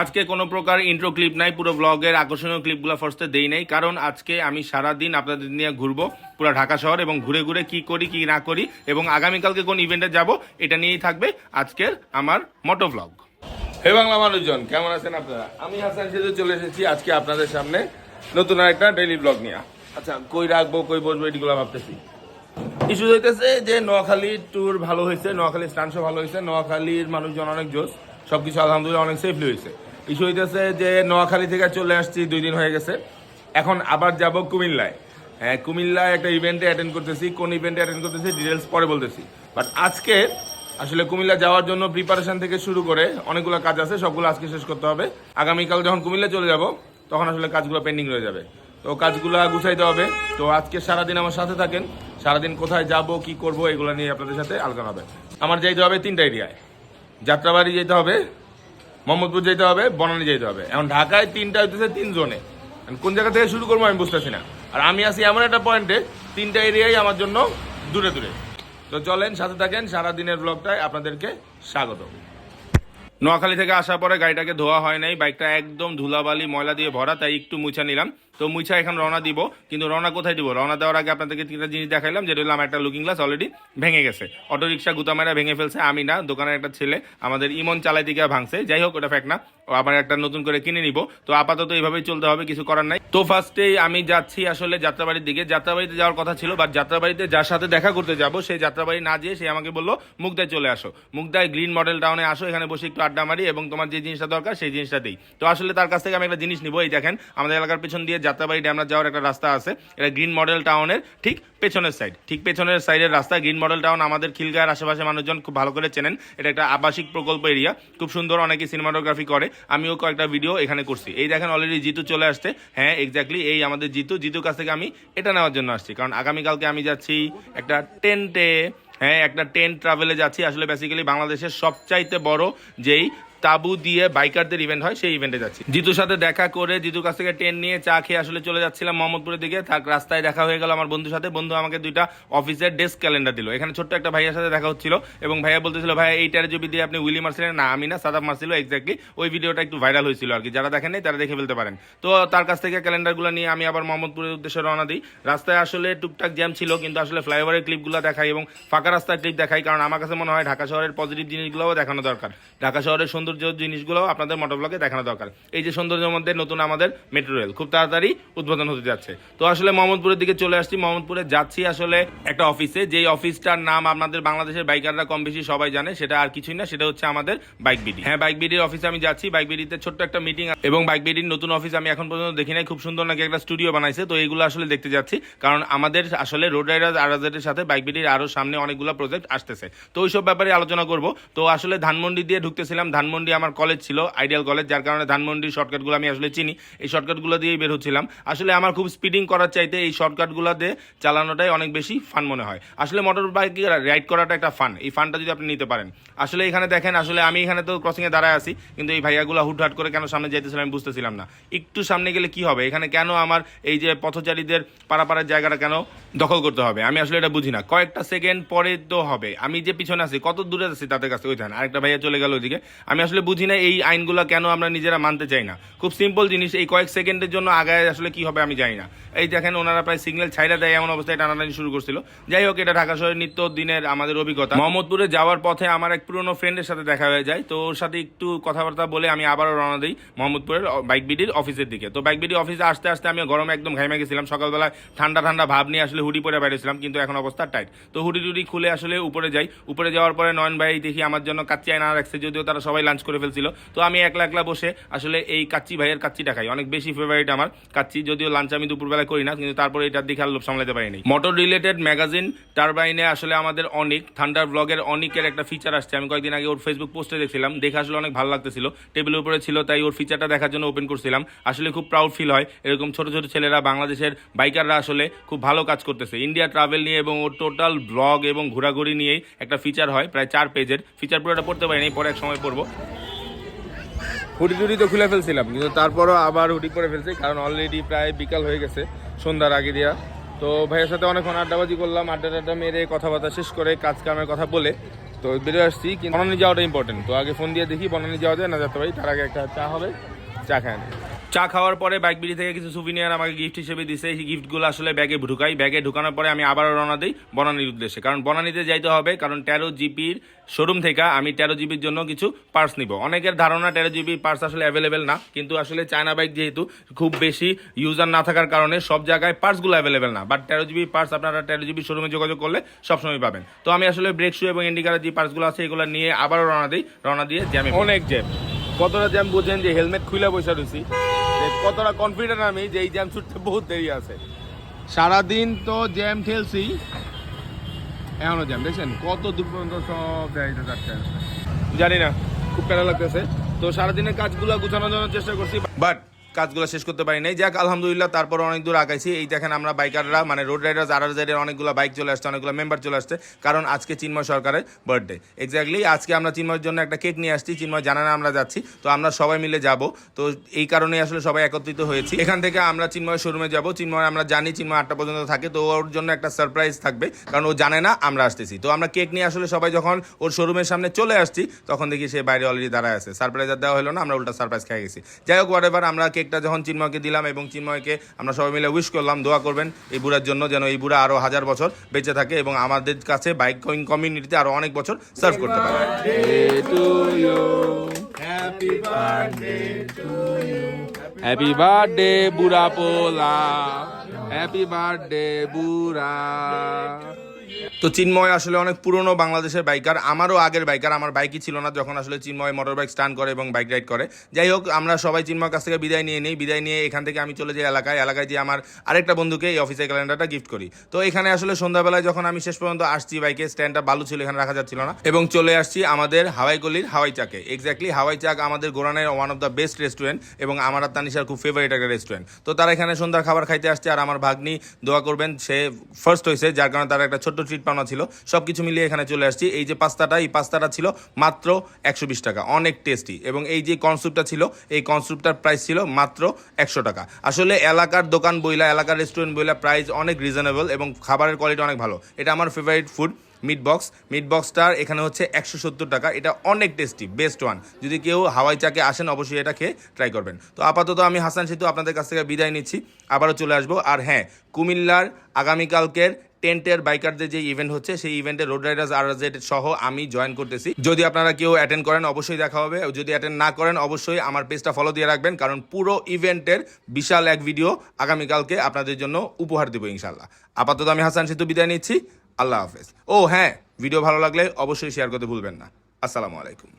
আজকে কোনো প্রকার ইন্ট্রো ক্লিপ নাই, পুরো ব্লগের আকর্ষণীয় ক্লিপগুলো ফার্স্টে দেই নাই, কারণ আজকে আমি সারা দিন আপনাদের নিয়ে ঘুরবো পুরো ঢাকা শহর এবং ঘুরে ঘুরে কি করি, কি না করি, এবং আগামীকালকে কোন ইভেন্টে যাব, এটা নিয়েই থাকবে আজকের আমার মোটো ব্লগ হে বাংলা মানুষজন, কেমন আছেন আপনারা? আমি হাসান সেতু চলে এসেছি আজকে আপনাদের সামনে নতুন একটা ডেইলি ব্লগ নিয়ে। আচ্ছা কই রাখব, কই বসবো, এগুলো ভাবতেছি। ইস্যু হইতেছে যে নোয়াখালী ট্যুর ভালো হয়েছে, নোয়াখালী স্টান ভালো হয়েছে, নোয়াখালীর মানুষজন অনেক জোশ। সবকিছু আলহামদুলিল্লাহ অনেক সেফলি হয়েছে। ইস্যু হইতেছে যে নোয়াখালী থেকে চলে আসছি, দুই দিন হয়ে গেছে। এখন আবার যাব কুমিল্লায়। হ্যাঁ কুমিল্লায় একটা ইভেন্টে অ্যাটেন্ড করতেছি। কোন ইভেন্টে অ্যাটেন্ড করতেছি ডিটেলস পরে বলতেছি। বাট আজকে আসলে কুমিল্লা যাওয়ার জন্য প্রিপারেশন থেকে শুরু করে অনেকগুলো কাজ আছে, সবগুলো আজকে শেষ করতে হবে। আগামীকাল যখন কুমিল্লা চলে যাব, তখন আসলে কাজগুলো পেন্ডিং রয়ে যাবে। তো কাজগুলো গুছাইতে হবে। তো আজকে সারাদিন আমার সাথে থাকেন। সারাদিন কোথায় যাব, কি করব, এগুলো নিয়ে আপনাদের সাথে আলোচনা হবে। আমার যেতে হবে তিনটা এরিয়ায়। যাত্রাবাড়ি যেতে হবে, মোহাম্মদপুর যেতে হবে, বনানী যেতে হবে। এখন ঢাকায় তিনটা হইতেছে তিন জোনে কোন জায়গা থেকে শুরু করব আমি বুঝতেছি না। আর আমি আছি এমন একটা পয়েন্টে তিনটা এরিয়াই আমার জন্য দূরে দূরে। তো চলেন, সাথে থাকেন, সারাদিনের ব্লগটায় আপনাদেরকে স্বাগত। নোয়াখালী থেকে আসার পরে গাড়িটাকে ধোয়া হয় নাই, বাইকটা একদম ধুলাবালি, ময়লা দিয়ে ভরা, তাই একটু মুছা নিলাম। তো মুইছা এখন রওনা দিব, কিন্তু রওনা কোথায় দিব? রওনা দেওয়ার আগে আপনাদেরকে তিনটা জিনিস দেখাইলাম, যেটা হলো আমার একটা লুকিং গ্লাস অলরেডি ভেঙে গেছে। অটো রিক্সা গুতামেরা ভেঙে ফেলছে, আমি না, দোকানের একটা ছেলে, আমাদের ইমন চালাই দিকে ভাঙছে। যাই হোক, ওটা ফ্যাক না। আবার একটা নতুন করে কিনে নিব। তো আপাতত এইভাবেই চলতে হবে, কিছু করার নাই। তো ফার্স্টেই আমি যাচ্ছি আসলে যাত্রাবাড়ির দিকে। যাত্রাবাড়িতে যাওয়ার কথা ছিল বাট যাত্রাবাড়িতে যার সাথে দেখা করতে যাব, সেই যাত্রাবাড়ি না যেয়ে সে আমাকে বলল, মুগদায় চলে আসো। মুগদায় গ্রিন মডেল টাউনে আসো, এখানে বসে একটু আড্ডা মারি এবং তোমার যে জিনিসটা দরকার, সেই জিনিসটা দিই। তো আসলে তার কাছ থেকে আমি একটা জিনিস নিবো, এই দেখেন, আমাদের এলাকার পিছন দিয়ে যাত্রাবাড়ি ড্যামরা যাওয়ার একটা রাস্তা আছে। এটা গ্রিন মডেল টাউনের ঠিক পেছনের সাইড ঠিক পেছনের সাইডের রাস্তা গ্রিন মডেল টাউন, আমাদের খিলগাঁয়ের আশেপাশে মানুষজন খুব ভালো করে চেনেন। এটা একটা আবাসিক প্রকল্প এরিয়া খুব সুন্দর অনেকে সিনেমাটোগ্রাফি করে। আমিও কয়েকটা ভিডিও এখানে করছি। এই দেখেন অলরেডি জিতু চলে আসছে। হ্যাঁ এক্স্যাক্টলি এই আমাদের জিতু। জিতুর কাছ থেকে আমি এটা নেওয়ার জন্য আসছি। কারণ আগামীকালকে আমি যাচ্ছি একটা টেন্টে হ্যাঁ একটা টেন্ট ট্রাভেলে যাচ্ছি। আসলে বেসিক্যালি বাংলাদেশের সবচাইতে বড় যেই তাবু দিয়ে বাইকারদের ইভেন্ট হয়, সেই ইভেন্টে যাচ্ছি। জিতুর সাথে দেখা করে জিতুর কাছ থেকে ট্রেন নিয়ে চা খেয়ে আসলে চলে যাচ্ছিলাম মোহাম্মদপুরের দিকে। তার রাস্তায় দেখা হয়ে গেল আমার বন্ধুর সাথে। বন্ধু আমাকে দুইটা অফিসের ডেস্ক ক্যালেন্ডার দিল। এখানে ছোট্ট একটা ভাইয়ের সাথে দেখা হচ্ছিল এবং ভাইয়া বলতেছিল ভাই এইটার ছবি দিয়ে আপনি উইলি মারছিলেন? না, আমি না সাদাব মারছিল এক্স্যাক্টলি ওই ভিডিওটা একটু ভাইরাল হয়েছিল আর কি। যারা দেখেন তারা দেখে ফেলতে পারেন। তো তার কাছ থেকে ক্যালেন্ডারগুলো নিয়ে আমি আবার মোহাম্মদপুরের উদ্দেশ্যে রওনা দিই। রাস্তায় আসলে টুকটাক জ্যাম ছিল, কিন্তু আসলে ফ্লাইওভারের ক্লিপগুলো দেখাই এবং ফাঁকা রাস্তার ক্লিপ দেখাই, কারণ আমার কাছে মনে হয় ঢাকা শহরের পজিটিভ জিনিসগুলোও দেখানো দরকার। ঢাকা শহরের সৌন্দর্য জিনিসগুলো আপনাদের মোটরব্লগে দেখানো দরকার। এই যে সৌন্দর্যের মধ্যে নতুন আমাদের মেট্রো রেল খুব তাড়াতাড়ি উদ্বোধন হতে যাচ্ছে। তো আসলে মোহাম্মদপুরের দিকে চলে আসছি। মোহাম্মদপুরে যাচ্ছি আসলে একটা অফিসে যেই অফিসটার নাম আপনাদের বাংলাদেশের বাইকাররা কম বেশি সবাই জানে, সেটা আর কিছুই না, সেটা হচ্ছে আমাদের বাইক বিডি হ্যাঁ বাইক বিডির অফিসে আমি যাচ্ছি। বাইক বিডিতে ছোট্ট একটা মিটিং এবং বাইক বিডির নতুন অফিস আমি এখন পর্যন্ত দেখি নাই। খুব সুন্দর নাকি একটা স্টুডিও বানাইছে। তো এইগুলো আসলে দেখতে যাচ্ছি। কারণ আমাদের আসলে রোড রাইডার আরাজের সাথে বাইক বিডির আরও সামনে অনেকগুলো প্রজেক্ট আসতেছে। তো ওইসব ব্যাপারে আলোচনা করব। তো আসলে ধানমন্ডি দিয়ে ঢুকতেছিলাম। ধানমন্ডি আমার কলেজ ছিল আইডিয়াল কলেজ যার কারণে ধানমন্ডির শর্টকাটগুলো আমি আসলে চিনি। এই শর্টকাটগুলো দিয়েই বের হচ্ছিলাম। আসলে আমার খুব স্পিডিং করার চাইতে এই শর্টকাটগুলো দিয়ে চালানোটাই অনেক বেশি ফান মনে হয়। আসলে মোটর বাইক রাইড করাটা একটা ফান এই ফানটা যদি আপনি নিতে পারেন। আসলে এখানে দেখেন, আসলে আমি এখানে তো ক্রসিংয়ে দাঁড়ায় আছি, কিন্তু এই ভাইয়াগুলো হুটহাট করে কেন সামনে যাইতেছিলাম আমি বুঝতেছিলাম না। একটু সামনে গেলে কি হবে? এখানে কেন আমার এই যে পথচারীদের পারাপাড়ার জায়গাটা কেন দখল করতে হবে? আমি আসলে এটা বুঝি না। কয়েকটা সেকেন্ড পরে তো হবে। আমি যে পিছনে আছি, কত দূরে আছি তাদের কাছে ওই ধান আরেকটা ভাইয়া চলে গেল ওইদিকে। আমি আসলে বুঝি না এই আইনগুলো কেন আমরা নিজেরা মানতে চাই না। খুব সিম্পল জিনিস, এই কয়েক সেকেন্ডের জন্য আগায় আসলে কি হবে আমি জানি না। এই দেখেন ওনারা প্রায় সিগন্যাল ছাইরা দেয় এমন অবস্থায় টানাটানি শুরু করছিল। যাই হোক, এটা ঢাকা শহরের নিত্য দিনের আমাদের অভিজ্ঞতা। মোহাম্মদপুরে যাওয়ার পথে আমার এক পুরনো ফ্রেন্ডের সাথে দেখা হয়ে যায়। তো ওর সাথে একটু কথাবার্তা বলে আমি আবারও রওনা দিই মোহাম্মদপুরের বাইক বিডির অফিসের দিকে। তো বাইক বিডি অফিসে আসতে আসতে আমি গরমে একদম ঘাইমে গেছিলাম। সকালবেলায় ঠান্ডা ঠান্ডা ভাব নিয়ে আসলে হুডি পরে বেরিয়েছিলাম কিন্তু এখন অবস্থা টাইট তো হুডি টুডি খুলে আসলে উপরে যাই। উপরে যাওয়ার পরে নয়ন ভাই দেখি আমার জন্য কাচ্চি আয়না রাখছে, যদিও তারা সবাই লাঞ্চ করে ফেলছিল। তো আমি একলা একলা বসে আসলে এই কাচ্চি ভাইয়ের কাচ্চিটা খাই অনেক বেশি ফেভারিট আমার। কাচ্চি যদিও লাঞ্চ আমি দুপুরবেলা করি না, কিন্তু তারপরে এটার দিকে আর লোভ সামলাতে পারিনি। মোটর রিলেটেড ম্যাগাজিন টারবাইনে আসলে আমাদের অনেক থান্ডার ব্লগের অনেকের একটা ফিচার আসছে। আমি কয়েকদিন আগে ওর ফেসবুক পোস্টে দেখছিলাম। দেখে আসলে অনেক ভালো লাগতেছিল। টেবিলের উপরে ছিল, তাই ওর ফিচারটা দেখার জন্য ওপেন করছিলাম। আসলে খুব প্রাউড ফিল হয়। এরকম ছোট ছোট ছেলেরা, বাংলাদেশের বাইকাররা আসলে খুব ভালো কাজ করতেছে। ইন্ডিয়া ট্রাভেল নিয়ে এবং ওর টোটাল ব্লগ এবং ঘোরাঘুরি নিয়েই একটা ফিচার হয়, প্রায় চার পেজের ফিচার পুরোটা পড়তে পারিনি, পরে এক সময় পড়ব। হুডি টুডি তো খুলে ফেলছিলাম, কিন্তু তারপরও আবার হুডি করে ফেলছি, কারণ অলরেডি প্রায় বিকাল হয়ে গেছে সন্ধ্যার আগে দিয়া। তো ভাইয়ের সাথে অনেকক্ষণ আড্ডাবাজি করলাম আড্ডা টাড্ডা মেরে কথাবার্তা শেষ করে কাজ কামের কথা বলে তো বেরিয়ে আসছি, কিন্তু বনানি যাওয়াটা ইম্পর্টেন্ট তো আগে ফোন দিয়ে দেখি বনানি যাওয়া যায় না যেতে পারি তার আগে একটা চা হবে, চা খায় চা খাওয়ার পরে বাইক বিড়ি থেকে কিছু সুভিনিয়ার আমাকে গিফট হিসেবে দিছে। এই গিফটগুলো আসলে ব্যাগে ঢুকাই। ব্যাগে ঢুকানোর পরে আমি আবারও রওনা দিই বনানির উদ্দেশ্যে। কারণ বনানিতে যাইতে হবে, কারণ তেরো জিপির শোরুম থেকে আমি তেরো জিবির জন্য কিছু পার্স নিব। অনেকের ধারণা তেরো জিবি পার্স আসলে অ্যাভেলেবেল না, কিন্তু আসলে চায়না বাইক যেহেতু খুব বেশি ইউজার না থাকার কারণে সব জায়গায় পার্সগুলো অ্যাভেলেবেল না। বাট তেরো জিবি পার্স আপনারা তেরো জিবি শোরুমে যোগাযোগ করলে সবসময় পাবেন। তো আমি আসলে ব্রেক শু এবং ইন্ডিকারের যে পার্সগুলো আছে, এগুলো নিয়ে আবারও রওনা দিই। রওনা দিয়ে জ্যামে অনেক জ্যাম কতটা জ্যাম বুঝেন যে হেলমেট খুলে বসে রয়েছি কতটা কনফিডেন্ট আমি যে এই জ্যাম ছুটতে বহুত দেরি আছে। সারাদিন তো জ্যাম ঠেলছি এখনও জ্যাম দেখছেন? কত দূর পর্যন্ত সব গাড়িতে যাচ্ছে। জানি না, খুব প্যারা লাগতেছে। তো সারাদিনের কাজগুলো গুছানোর জন্য চেষ্টা করছি বাট কাজগুলো শেষ করতে পারি নাই। যাক, আলহামদুলিল্লাহ তারপর অনেক দূর আগাইছি। এই দেখেন আমরা বাইকাররা মানে রোড রাইডার্স আর এর অনেকগুলো বাইক চলে আসছে, অনেকগুলো মেম্বার চলে আসছে, কারণ আজকে চিন্ময় সরকারের বার্থডে এক্স্যাক্টলি আজকে আমরা চিন্ময়ের জন্য একটা কেক নিয়ে আসছি, চিন্ময় জানা না আমরা যাচ্ছি, তো আমরা সবাই মিলে যাব। তো এই কারণে আসলে সবাই একত্রিত হয়েছি। এখান থেকে আমরা চিন্ময় শোরুমে যাব। চিন্ময়, আমরা জানি চিন্ময় আটটা পর্যন্ত থাকে, তো ওর জন্য একটা সারপ্রাইজ থাকবে, কারণ ও জানে না আমরা আসতেছি। তো আমরা কেক নিয়ে আসলে সবাই যখন ওর শোরুমের সামনে চলে আসছি, তখন দেখি সে বাইরে অলরেডি দাঁড়ায় আছে। সারপ্রাইজ আর দেওয়া হলো না, আমরা উল্টা সারপ্রাইজ খেয়ে গেছি। যাই হোক আমরা কেকটা যখন চিন্ময়কে দিলাম এবং চিন্ময়কে আমরা সবাই মিলে উইশ করলাম দোয়া করবেন এই বুড়ার জন্য যেন এই বুড়া আরও হাজার বছর বেঁচে থাকে এবং আমাদের কাছে বাইক কমিউনিটিতে আরও অনেক বছর সার্ভ করতে পারে। হ্যাপি বার্থডে বুড়া পোলা হ্যাপি বার্থডে বুড়া তো চিন্ময় আসলে অনেক পুরনো বাংলাদেশের বাইকার আমারও আগের বাইকার আমার বাইকই ছিল না যখন আসলে চিন্ময় মোটর বাইক স্টান করে এবং বাইক রাইড করে। যাই হোক, আমরা সবাই চিন্ময়ের কাছ থেকে বিদায় নিয়ে নিই, বিদায় নিয়ে এখান থেকে আমি চলে যাই এলাকায়। এলাকায় যে আমার আরেকটা বন্ধুকে এই অফিসের ক্যালেন্ডারটা গিফট করি। তো এখানে আসলে সন্ধ্যাবেলায় যখন আমি শেষ পর্যন্ত আসছি বাইকে স্ট্যান্ডটা বালু ছিল, এখানে রাখা যাচ্ছিল না। এবং চলে আসছি আমাদের হাওয়াই গলির হাওয়াই চাকে। এক্স্যাক্টলি হাওয়াই চাক আমাদের গোরানের one of the best restaurant এবং আমার আর তানিশার খুব ফেভারিট একটা রেস্টুরেন্ট তো তারা এখানে সন্ধ্যার খাবার খাইতে আসছে আর আমার ভাগ্নি দোয়া করবেন, সে ফার্স্ট হয়েছে যার কারণে তার একটা ছোট্ট ট্রিট পাওনা ছিল। সব কিছু মিলিয়ে এখানে চলে আসছি। এই যে পাস্তাটা, এই পাস্তাটা ছিল মাত্র একশো বিশ টাকা। অনেক টেস্টি। এবং এই যে কনসুপটা ছিল, এই কনসুপটার প্রাইস ছিল মাত্র একশো টাকা। আসলে এলাকার দোকান বইলা, এলাকার রেস্টুরেন্ট বইলা প্রাইস অনেক রিজনেবল এবং খাবারের কোয়ালিটি অনেক ভালো। এটা আমার favourite food meat box meat বক্সটার এখানে হচ্ছে একশো সত্তর টাকা। এটা অনেক টেস্টি বেস্ট ওয়ান যদি কেউ হাওয়াই চাকে আসেন, অবশ্যই এটা খেয়ে ট্রাই করবেন। তো আপাতত আমি হাসান সেতু আপনাদের কাছ থেকে বিদায় নিচ্ছি। আবারও চলে আসব। আর হ্যাঁ কুমিল্লার আগামীকালকের টেন্টের বাইকারদের যে ইভেন্ট হচ্ছে, সেই ইভেন্টে রোড রাইডার্স আর জেড সহ আমি জয়েন করতেছি। যদি আপনারা কেউ অ্যাটেন্ড করেন, অবশ্যই দেখা হবে। যদি অ্যাটেন্ড না করেন, অবশ্যই আমার পেজটা ফলো দিয়ে রাখবেন, কারণ পুরো ইভেন্টের বিশাল এক ভিডিও আগামীকালকে আপনাদের জন্য উপহার দেবো ইনশাল্লাহ আপাতত আমি হাসান সেতু বিদায় নিচ্ছি। আল্লাহ হাফেজ। ও হ্যাঁ ভিডিও ভালো লাগলে অবশ্যই শেয়ার করতে ভুলবেন না। আসসালামু আলাইকুম।